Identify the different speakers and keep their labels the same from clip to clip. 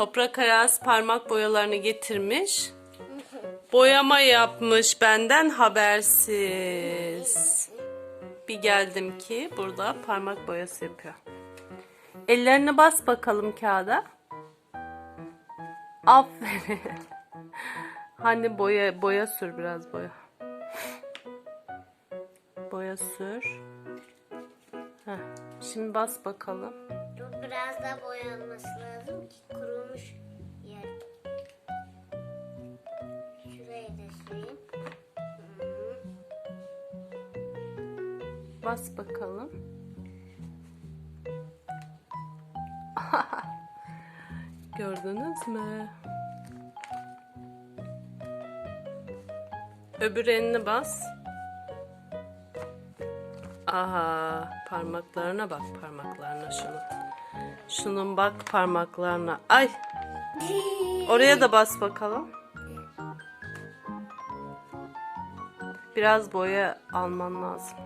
Speaker 1: Toprak Ayaz parmak boyalarını getirmiş. Boyama yapmış benden habersiz. Bir geldim ki burada parmak boyası yapıyor. Ellerini bas bakalım kağıda. Aferin. Hani boya boya sür biraz boya. Boya sür. Heh, şimdi bas bakalım.
Speaker 2: Dur biraz da boyanması lazım ki kurumuş
Speaker 1: Bas bakalım. Gördünüz mü? Öbür elini bas. Aha, parmaklarına bak parmaklarına şunun. Şunun bak parmaklarına. Ay, oraya da bas bakalım. Biraz boya alman lazım.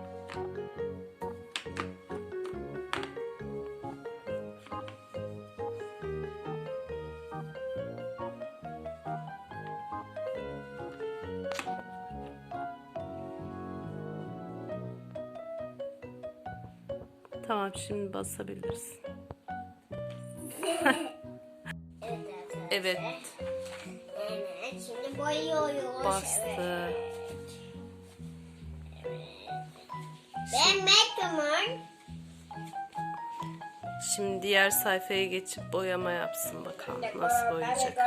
Speaker 1: Tamam şimdi basabilirsin.
Speaker 2: Evet
Speaker 1: Evet
Speaker 2: şimdi boyuyoruz.
Speaker 1: bastı.
Speaker 2: Evet. Metamon.
Speaker 1: Şimdi diğer sayfaya geçip boyama yapsın bakalım nasıl boyayacak.